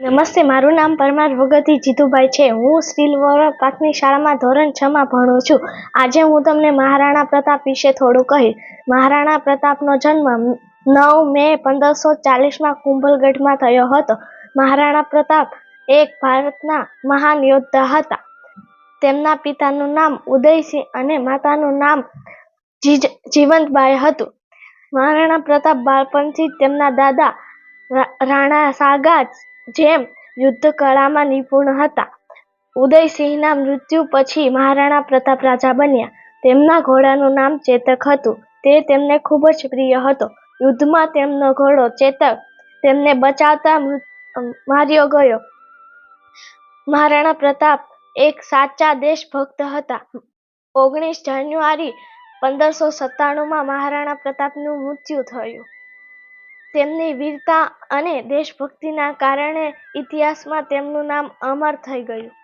નમસ્તે, મારું નામ પરમાર ભગતી જીતુભાઈ છે. હું શ્રીલવર પ્રાથમિક શાળામાં ધોરણ છ માં ભણું છું. આજે હું તમને મહારાણા પ્રતાપ વિશે થોડું કહીશ. મહારાણા પ્રતાપનો જન્મ નવ મે પંદરસો ચાલીસમાં કુંભલગઢમાં થયો હતો. મહારાણા પ્રતાપ એક ભારતના મહાન યોદ્ધા હતા. તેમના પિતાનું નામ ઉદયસિંહ અને માતાનું નામ જીજ, જીવંતબાઈ હતું. મહારાણા પ્રતાપ બાળપણથી તેમના દાદા રાણા સાગા જેમ યુદ્ધ કળામાં નિપુણ હતા. ઉદયસિંહના મૃત્યુ પછી મહારાણા પ્રતાપ રાજા બન્યા. તેમના ઘોડાનું નામ ચેતક હતું. તે તેમને ખૂબ જ પ્રિય હતો. યુદ્ધમાં તેમનો ઘોડો ચેતક તેમને બચાવતા માર્યો ગયો. મહારાણા પ્રતાપ એક સાચા દેશભક્ત હતા. ઓગણીસ જાન્યુઆરી પંદરસો સત્તાણુંમાં મહારાણા પ્રતાપનું મૃત્યુ થયું. તેમની વીરતા અને દેશભક્તિના કારણે ઇતિહાસમાં તેમનું નામ અમર થઈ ગયું.